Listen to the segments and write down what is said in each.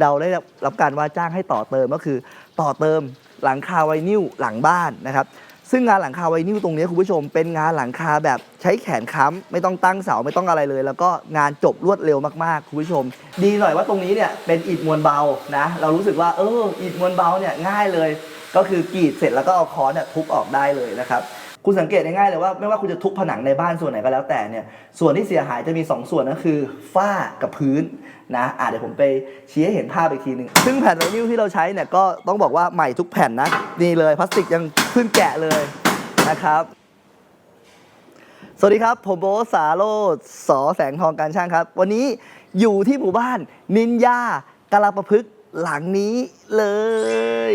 เราได้รับการว่าจ้างให้ต่อเติมก็คือ ต่อเติมหลังคาไวนิลหลังบ้านนะครับ ซึ่งงานหลังคาไวนิลตรงนี้คุณผู้ชม เป็นงานหลังคาแบบใช้แขนค้ำไม่ต้องตั้งเสาไม่ต้องอะไรเลย แล้วก็งานจบรวดเร็วมากๆคุณผู้ชม ดีหน่อยว่าตรงนี้เนี่ยเป็นอิฐมวลเบานะเรารู้สึกว่าเอออิฐมวลเบาเนี่ยง่ายเลย ก็คือกรีดเสร็จแล้วก็เอาค้อนเนี่ยทุบออกได้เลยนะครับ คุณสังเกตง่ายๆเลยว่าไม่ว่าคุณจะทุบผนังในบ้านส่วนไหนก็แล้วแต่เนี่ยส่วนที่เสียหายจะมี 2 ส่วนก็คือฝ้ากับพื้นนะอะเดี๋ยวผมไปชี้ให้เห็นภาพอีกทีหนึ่งซึ่งแผ่นไวนิลที่เราใช้เนี่ยก็ต้องบอกว่าใหม่ทุกแผ่นนะนี่เลยพลาสติกยังขึ้นแกะเลยนะครับสวัสดีครับ ผมโบสาโรดสอแสงทองการช่างครับ วันนี้อยู่ที่หมู่บ้านนินยากาลาประพฤกษ์หลังนี้เลย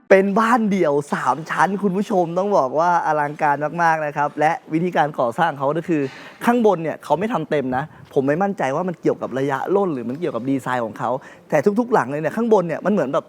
เป็นบ้านเดี่ยว 3 ชั้น คุณผู้ชมต้องบอกว่าอลังการมากๆนะครับ และวิธีการก่อสร้างเขาก็คือข้างบนเนี่ยเขาไม่ทำเต็มนะ ผมไม่มั่นใจว่ามันเกี่ยวกับระยะร่น หรือมันเกี่ยวกับดีไซน์ของเขาแต่ทุกๆ หลังเลยเนี่ยข้างบนเนี่ยมันเหมือนแบบ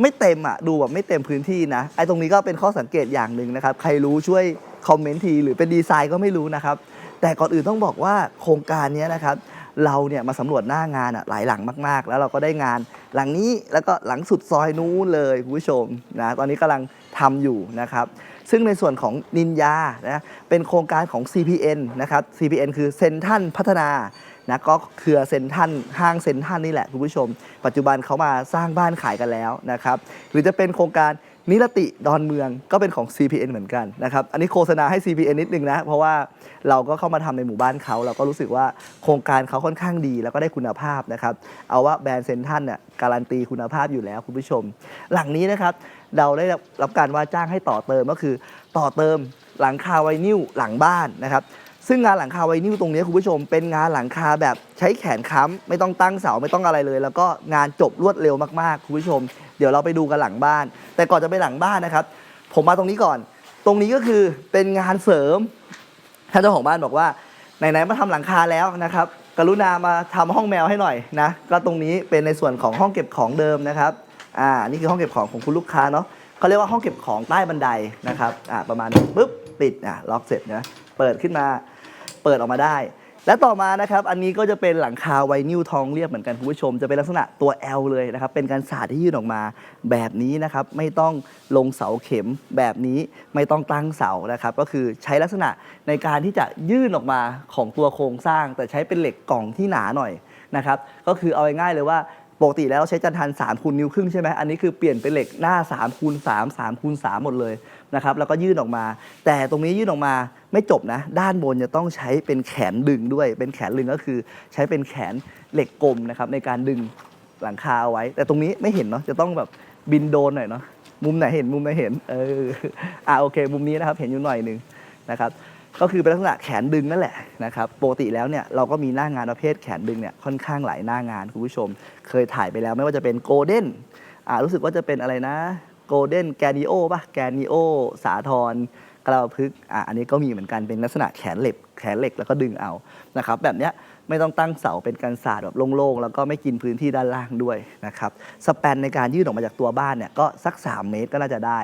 ไม่เต็มอะดูแบบไม่เต็มพื้นที่นะไอ้ตรงนี้ก็เป็นข้อสังเกตอย่างหนึ่งนะครับใครรู้ช่วยคอมเมนต์ทีหรือเป็นดีไซน์ก็ไม่รู้นะครับแต่ก่อนอื่นต้องบอกว่าโครงการนี้นะครับเราเนี่ยมาสำรวจหน้างานอะหลายหลังมากๆ แล้วเราก็ได้งาน หลังนี้แล้วก็หลังสุดซอยนู้นเลยคุณผู้ชมนะตอนนี้กำลังทำอยู่นะครับซึ่งในส่วนของนินยานะเป็นโครงการของ CPN นะครับ CPN คือเซนทันพัฒนา นะก็เครือเซนทันห้างเซนทันนี่แหละคุณผู้ชม ปัจจุบันเขามาสร้างบ้านขายกันแล้วนะครับหรือจะเป็นโครงการนิรติดอนเมืองก็เป็นของ CPN เหมือนกันนะครับ อันนี้โฆษณาให้ CPN นิดนึงนะ เพราะว่าเราก็เข้ามาทำในหมู่บ้านเขา เราก็รู้สึกว่าโครงการเขาค่อนข้างดี แล้วก็ได้คุณภาพนะครับ เอาว่าแบรนด์เซนทันเนี่ยการันตีคุณภาพอยู่แล้วคุณผู้ชม หลังนี้นะครับ เราได้รับการว่าจ้างให้ต่อเติมก็คือ ต่อเติมหลังคาไวนิลหลังบ้านนะครับ ซึ่งงานหลังคาไวนิลตรงนี้คุณผู้ชมเป็นงานหลังคาแบบใช้แขนค้ำไม่ต้องตั้งเสาไม่ต้องอะไรเลย แล้วก็งานจบรวดเร็วมากๆคุณผู้ชม เดี๋ยวเราไปดูกันหลังบ้าน แต่ก่อนจะไปหลังบ้านนะครับ ผมมาตรงนี้ก่อน ตรงนี้ก็คือเป็นงานเสริมท่านเจ้าของบ้านบอกว่าไหนๆมาทำหลังคาแล้วนะครับ กรุณามาทำห้องแมวให้หน่อยนะก็ตรงนี้เป็นในส่วนของห้องเก็บของเดิมนะครับอ่านี่คือห้องเก็บของของคุณลูกค้าเนาะเขาเรียกว่าห้องเก็บของใต้บันไดนะครับอ่าประมาณนี้ปุ๊บปิดอะล็อกเสร็จนะเปิดขึ้นมา เปิดออกมาได้ และต่อมานะครับอันนี้ก็จะเป็นหลังคาไวนิลทองเรียบเหมือนกันคุณผู้ชม จะเป็นลักษณะตัว L เลยนะครับเป็นการสาดที่ยื่นออกมาแบบนี้นะครับไม่ต้องลงเสาเข็มแบบนี้ไม่ต้องตั้งเสานะครับก็คือใช้ลักษณะในการที่จะยื่นออกมาของตัวโครงสร้าง แต่ใช้เป็นเหล็กกล่องที่หนาหน่อยนะครับก็คือเอาง่ายๆเลยว่าปกติแล้วใช้จันทัน3คูณนิ้วครึ่งใช่ไหมอันนี้คือเปลี่ยนเป็นเหล็กหน้า3คูณ3 3คูณ3หมดเลยนะครับแล้วก็ยื่นออกมา แต่ตรงนี้ยื่นออกมา ไม่จบนะ ด้านบนจะต้องใช้เป็นแขนดึงด้วย เป็นแขนดึงก็คือใช้เป็นแขนเหล็กกลมนะครับในการดึงหลังคาเอาไว้ แต่ตรงนี้ไม่เห็นเนาะจะต้องแบบบินโดนหน่อยเนาะมุมไหนเห็นมุมไหนเห็นเอออ่าโอเค มุมนี้นะครับเห็นอยู่หน่อยหนึ่งนะครับก็คือเป็นลักษณะแขนดึงนั่นแหละนะครับปกติแล้วเนี่ยเราก็มีหน้างานประเภทแขนดึงเนี่ยค่อนข้างหลายหน้างานคุณผู้ชม เคยถ่ายไปแล้วไม่ว่าจะเป็นโกลเด้นอ่ารู้สึกว่าจะเป็นอะไรนะ โกลเด้นแกนิโอป่ะแกนิโอ สาทรกระพึกษ์อ่าอันนี้ก็มีเหมือนกันเป็นลักษณะแขนเหล็ก แขนเหล็กแล้วก็ดึงเอานะครับแบบเนี้ยไม่ต้องตั้งเสาเป็นการสาดแบบโล่งๆ แล้วก็ไม่กินพื้นที่ด้านล่างด้วยนะครับสแปนในการยื่นออกมาจากตัวบ้านเนี่ยก็สัก 3 เมตรก็น่าจะได้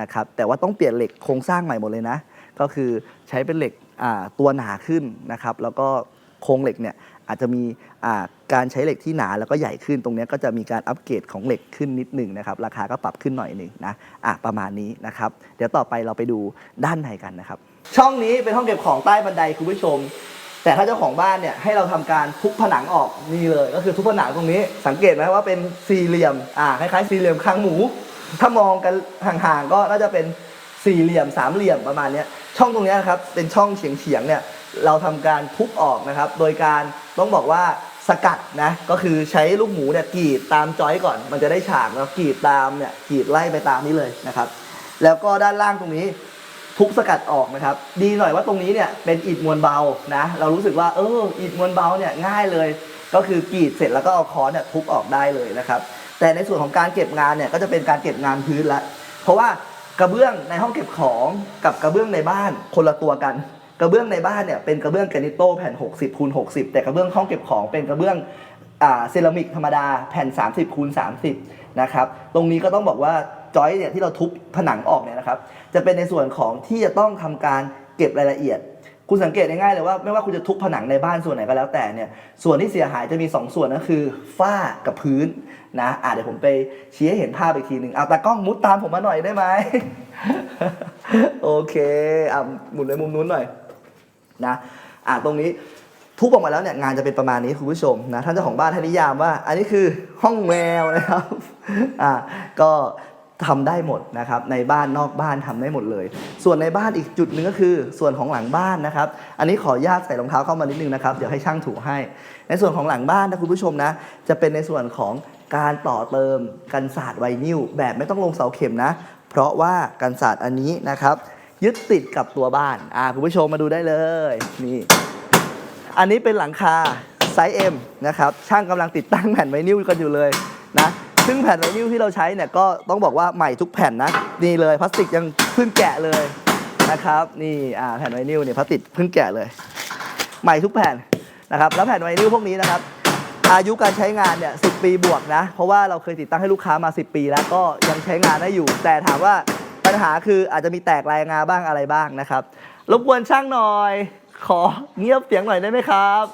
นะครับแต่ว่าต้องเปลี่ยนเหล็กโครงสร้างใหม่หมดเลยนะ ก็คือใช้เป็นเหล็กตัวหนาขึ้นนะครับแล้วก็โครงเหล็กเนี่ยอาจจะมีอ่า การใช้เหล็กที่หนาแล้วก็ใหญ่ขึ้นตรงนี้ก็จะมีการอัปเกรดของเหล็กขึ้นนิดหนึ่งนะครับ ราคาก็ปรับขึ้นหน่อยหนึ่งนะอะประมาณนี้นะครับ เดี๋ยวต่อไปเราไปดูด้านในกันนะครับ ช่องนี้เป็นห้องเก็บของใต้บันไดคุณผู้ชม แต่ถ้าเจ้าของบ้านเนี่ยให้เราทำการทุบผนังออกนี่เลย ก็คือทุบผนังตรงนี้ สังเกตไหมว่าเป็นสี่เหลี่ยมอ่าคล้ายๆสี่เหลี่ยมคางหมู ถ้ามองกันห่างๆก็น่าจะเป็นสี่เหลี่ยมสามเหลี่ยมประมาณนี้ช่องตรงนี้นะครับเป็นช่องเฉียงๆเนี่ยเราทำการทุบออกนะครับ โดยการต้องบอกว่า สกัดนะก็คือใช้ลูกหมูเนี่ยกรีดตามจอยก่อน มันจะได้ฉากแล้วกรีดตามเนี่ยกรีดไล่ไปตามนี้เลยนะครับ แล้วก็ด้านล่างตรงนี้ทุบสกัดออกนะครับ ดีหน่อยว่าตรงนี้เนี่ยเป็นอิฐมวลเบานะเรารู้สึกว่าเอออิฐมวลเบาเนี่ยง่ายเลย ก็คือกรีดเสร็จแล้วก็เอาค้อนเนี่ยทุบออกได้เลยนะครับ แต่ในส่วนของการเก็บงานเนี่ยก็จะเป็นการเก็บงานพื้นละเพราะว่ากระเบื้องในห้องเก็บของกับกระเบื้องในบ้านคนละตัวกัน กระเบื้องในบ้านเนี่ยเป็นกระเบื้องแกรนิโต้แผ่น 60คูณ60 แต่กระเบื้องห้องเก็บของเป็นกระเบื้องเซรามิกธรรมดาแผ่น 30คูณ30นะครับตรงนี้ก็ต้องบอกว่าจอยเนี่ยที่เราทุบผนังออกเนี่ยนะครับจะเป็นในส่วนของที่จะต้องทำการเก็บรายละเอียด คุณสังเกตง่ายๆเลยว่าไม่ว่าคุณจะทุบผนังในบ้านส่วนไหนก็แล้วแต่เนี่ยส่วนที่เสียหายจะมี 2 ส่วนก็คือฝ้ากับพื้นนะอะเดี๋ยวผมไปชี้ให้เห็นภาพอีกทีหนึ่งเอาตากล้องมุดตามผมมาหน่อยได้ไหมโอเคอะหมุนไปมุมนู้นหน่อย นะอะตรงนี้ทุบออกมาแล้วเนี่ยงานจะเป็นประมาณนี้คุณผู้ชมนะท่านเจ้าของบ้านให้นิยามว่า อันนี้คือห้องแมวนะครับอะก็ทำได้หมดนะครับในบ้านนอกบ้านทำได้หมดเลย ส่วนในบ้านอีกจุดหนึ่งก็คือ ส่วนของหลังบ้านนะครับ อันนี้ขออนุญาตใส่รองเท้าเข้ามานิดนึงนะครับเดี๋ยวให้ช่างถูให้ ในส่วนของหลังบ้านนะคุณผู้ชมนะ จะเป็นในส่วนของการต่อเติมกันศาสตร์ไวนิลแบบไม่ต้องลงเสาเข็มนะ เพราะว่ากันศาสตร์อันนี้นะครับ ยึดติดกับตัวบ้าน อ่าคุณผู้ชมมาดูได้เลย นี่ อันนี้เป็นหลังคาไซส์ M นะครับ ช่างกำลังติดตั้งแผ่นไวนิลกันอยู่เลยนะ ซึ่งแผ่นไวนิลที่เราใช้เนี่ยก็ต้องบอกว่าใหม่ทุกแผ่นนะ นี่เลยพลาสติกยังเพิ่งแกะเลยนะครับ นี่ อ่าแผ่นไวนิลเนี่ยพลาสติกเพิ่งแกะเลย ใหม่ทุกแผ่นนะครับ แล้วแผ่นไวนิลพวกนี้นะครับอายุการใช้งานเนี่ยสิปีบวกนะ เพราะว่าเราเคยติดตั้งให้ลูกค้ามา 10 ปี แล้วก็ยังใช้งานได้อยู่ แต่ถามว่า ปัญหาคืออาจจะมีแตกลายงาบ้างอะไรบ้างนะครับ รบกวนช่างหน่อย ขอเงียบเสียงหน่อยได้ไหมครับ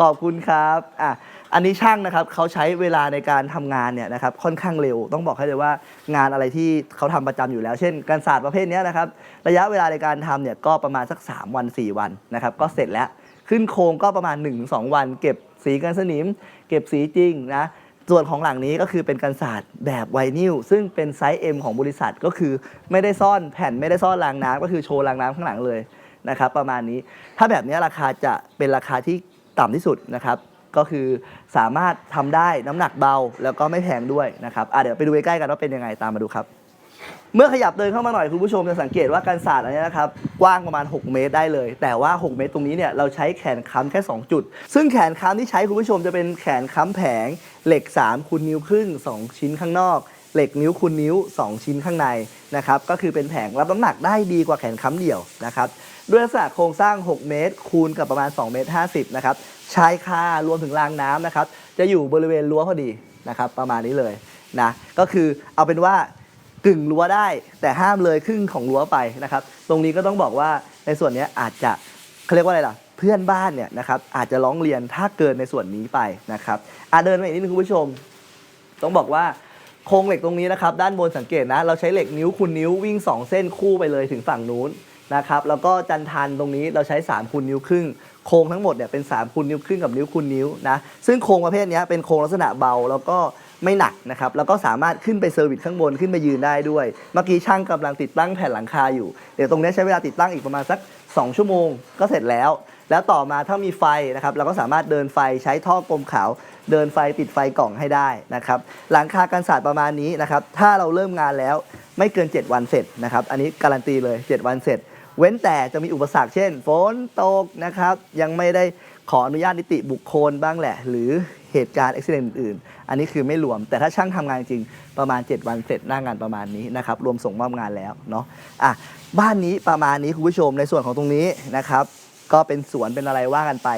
ขอบคุณครับอะอันนี้ช่างนะครับเขาใช้เวลาในการทำงานเนี่ยนะครับค่อนข้างเร็ว ต้องบอกให้เลยว่างานอะไรที่เขาทำประจำอยู่แล้ว เช่น การศาสตร์ประเภทนี้นะครับ ระยะเวลาในการทำเนี่ยก็ประมาณสัก 3 วัน 4 วันนะครับ ก็เสร็จแล้วขึ้นโครงก็ประมาณ 1-2 วัน เก็บสีกันสนิม เก็บสีจริงนะ ส่วนของหลังนี้ก็คือเป็นกันศาสตร์แบบไวนิลซึ่งเป็นไซส์ M ของบริษัทก็คือไม่ได้ซ่อนแผ่นไม่ได้ซ่อนรางน้ำก็คือโชว์รางน้ำข้างหลังเลยนะครับประมาณนี้ถ้าแบบนี้ราคาจะเป็นราคาที่ต่ำที่สุดนะครับก็คือสามารถทำได้น้ำหนักเบาแล้วก็ไม่แพงด้วยนะครับอะเดี๋ยวไปดูใกล้ๆกันว่าเป็นยังไงตามมาดูครับ เมื่อขยับเดินเข้ามาหน่อยคุณผู้ชมจะสังเกตว่าการศาสตร์อันนี้นะครับกว้างประมาณ 6 เมตรได้เลย แต่ว่า 6 เมตรตรงนี้เนี่ยเราใช้แขนค้ำแค่ 2 จุด ซึ่งแขนค้ำที่ใช้คุณผู้ชมจะเป็นแขนค้ำแผง เหล็ก 3คูณนิ้วครึ่ง 2 ชิ้นข้างนอก เหล็กนิ้วคูณนิ้ว 2 ชิ้นข้างในนะครับก็คือเป็นแผงรับน้ำหนักได้ดีกว่าแขนค้ำเดี่ยวนะครับด้วยลักษณะโครงสร้าง 6 เมตร คูณกับประมาณ 2 เมตร 50 นะครับชายคารวมถึงรางน้ำนะครับจะอยู่บริเวณรั้วพอดีนะครับประมาณนี้เลยนะก็คือเอาเป็นว่า กึ่งรั้วได้ แต่ห้ามเลยครึ่งของรั้วไปนะครับ ตรงนี้ก็ต้องบอกว่าในส่วนนี้อาจจะเขาเรียกว่าอะไรล่ะเพื่อนบ้านเนี่ยนะครับอาจจะร้องเรียนถ้าเกินในส่วนนี้ไปนะครับอะเดินมาอีกนิดนึงคุณผู้ชม ต้องบอกว่าโครงเหล็กตรงนี้นะครับ ด้านบนสังเกตนะ เราใช้เหล็กนิ้วคูณนิ้ววิ่ง 2 เส้นคู่ไปเลยถึงฝั่งนู้นนะครับแล้วก็จันทันตรงนี้เราใช้3คูณนิ้วครึ่งโครงทั้งหมดเนี่ยเป็น3คูณนิ้วครึ่งกับนิ้วคูณนิ้วนะซึ่งโครงประเภทนี้เป็นโครงลักษณะเบาแล้วก็ ไม่หนักนะครับแล้วก็สามารถขึ้นไปเซอร์วิสข้างบนขึ้นไปยืนได้ด้วย เมื่อกี้ช่างกำลังติดตั้งแผ่นหลังคาอยู่ เดี๋ยวตรงนี้ใช้เวลาติดตั้งอีกประมาณสัก 2 ชั่วโมงก็เสร็จแล้ว แล้วต่อมาถ้ามีไฟนะครับเราก็สามารถเดินไฟใช้ท่อกลมขาว เดินไฟติดไฟกล่องให้ได้นะครับหลังคากันศาสตร์ประมาณนี้นะครับถ้าเราเริ่มงานแล้วไม่เกิน 7 วันเสร็จนะครับอันนี้การันตีเลย 7 วันเสร็จ เว้นแต่จะมีอุปสรรคเช่น ฝนตกนะครับยังไม่ได้ ขออนุญาตนิติบุคคลบ้างแหละ หรือเหตุการณ์อุบิเหตุอื่นๆ อันนี้คือไม่รวม แต่ถ้าช่างทำงานจริงประมาณ 7 วันเสร็จหน้างานประมาณนี้นะครับ รวมส่งมอบงานแล้วเนาะอะบ้านนี้ประมาณนี้คุณผู้ชมในส่วนของตรงนี้นะครับ ก็เป็นสวนเป็นอะไรว่ากันไป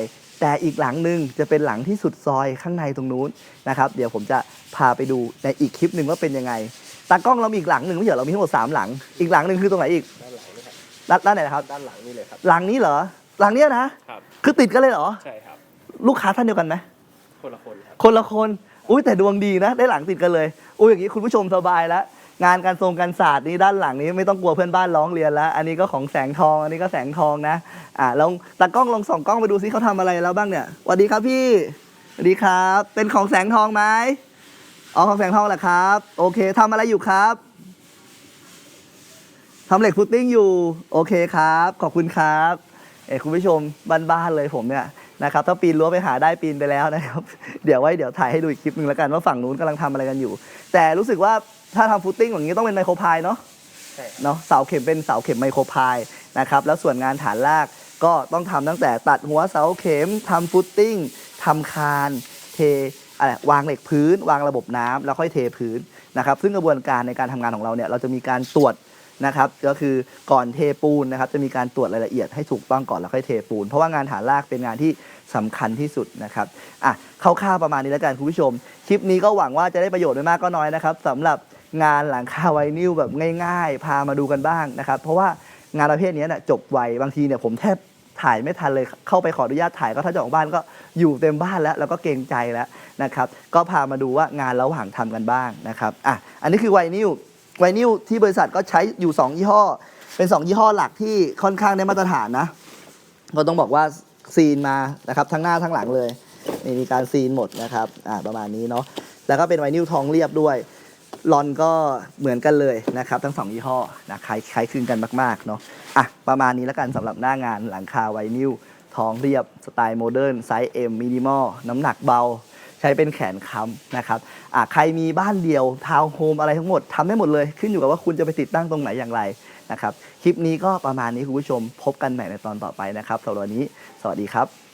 แต่อีกหลังหนึ่งจะเป็นหลังที่สุดซอยข้างในตรงนู้นนะครับ เดี๋ยวผมจะพาไปดูในอีกคลิปหนึ่งว่าเป็นยังไงตากล้องเรามีอีกหลังหนึ่งไม่ใช่เหรอเรามีทั้งหมดสามหลัง อีกหลังหนึ่งคือตรงไหนอีกด้านหลังนี่ครับด้านด้านไหนนะครับด้านหลังนี่เลยครับหลังนี้เหรอ หลังเนี้ยนะ ครับ คือติดกันเลยเหรอ ใช่ครับ ลูกค้าท่านเดียวกันไหม คนละคนครับ คนละคน อุ้ยแต่ดวงดีนะ ได้หลังติดกันเลย อุ้ยอย่างนี้คุณผู้ชมสบายแล้ว งานการทรงการศาสตร์นี้ด้านหลังนี้ไม่ต้องกลัวเพื่อนบ้านร้องเรียนแล้ว อันนี้ก็ของแสงทอง อันนี้ก็แสงทองนะ อ่าลองตากล้องลองส่องกล้องไปดูซิเขาทำอะไรแล้วบ้างเนี่ยสวัสดีครับพี่สวัสดีครับ เป็นของแสงทองไหมอ๋อของแสงทองแหละครับ โอเคทำอะไรอยู่ครับทำเหล็กฟุตติ้งอยู่ โอเคครับ ขอบคุณครับ เอ้ยคุณผู้ชมบ้านๆเลยผมเนี่ยนะครับถ้าปีนรั้วไปหาได้ปีนไปแล้วนะครับ เดี๋ยวไว้เดี๋ยวถ่ายให้ดูอีกคลิปหนึ่งแล้วกันว่าฝั่งนู้นกำลังทำอะไรกันอยู่ แต่รู้สึกว่าถ้าทำฟุตติ้งอย่างนี้ต้องเป็นไมโครพายเนาะใช่ครับเนาะเสาเข็มเป็นเสาเข็มไมโครพายนะครับแล้วส่วนงานฐานรากก็ต้องทำตั้งแต่ตัดหัวเสาเข็มทำฟุตติ้งทำคานเทอะไรวางเหล็กพื้น วางระบบน้ำแล้วค่อยเทพื้นนะครับซึ่งกระบวนการในการทำงานของเราเนี่ยเราจะมีการตรวจ นะครับก็คือก่อนเทปูนนะครับจะมีการตรวจรายละเอียดให้ถูกต้องก่อนแล้วค่อยเทปูน เพราะว่างานฐานรากเป็นงานที่สำคัญที่สุดนะครับอะคร่าวๆประมาณนี้แล้วกันคุณผู้ชม คลิปนี้ก็หวังว่าจะได้ประโยชน์ไม่มากก็น้อยนะครับสำหรับงานหลังคาไวนิลแบบง่าย ๆ พามาดูกันบ้างนะครับ เพราะว่างานประเภทนี้เนี่ยจบไวบางทีเนี่ยผมแทบถ่ายไม่ทันเลยเข้าไปขออนุญาตถ่ายก็ถ้าเจ้าของบ้านก็อยู่เต็มบ้านแล้ว แล้วก็เกรงใจแล้วนะครับ ก็พามาดูว่างานระหว่างทำกันบ้างนะครับอะอันนี้คือไวนิล ไวนิลที่บริษัทก็ใช้อยู่ 2 ยี่ห้อ เป็น 2 ยี่ห้อหลักที่ค่อนข้างได้มาตรฐานนะ ก็ต้องบอกว่าซีนมานะครับทั้งหน้าทั้งหลังเลยนี่มีการซีนหมดนะครับอ่าประมาณนี้เนาะแล้วก็เป็นไวนิลทองเรียบด้วยลอนก็เหมือนกันเลยนะครับ ทั้งสองยี่ห้อนะคล้ายคล้ายคลึงกันมากๆเนาะอะประมาณนี้แล้วกันสำหรับหน้างานหลังคาไวนิลทองเรียบสไตล์โมเดิร์นไซส์ M มินิมอลน้ำหนักเบา ใช้เป็นแขนค้ำนะครับใครมีบ้านเดียวทาวน์โฮมอะไรทั้งหมดทำได้หมดเลย ขึ้นอยู่กับว่าคุณจะไปติดตั้งตรงไหนอย่างไรนะครับ คลิปนี้ก็ประมาณนี้คุณผู้ชมพบกันใหม่ในตอนต่อไปนะครับสำหรับวันนี้ สวัสดีครับ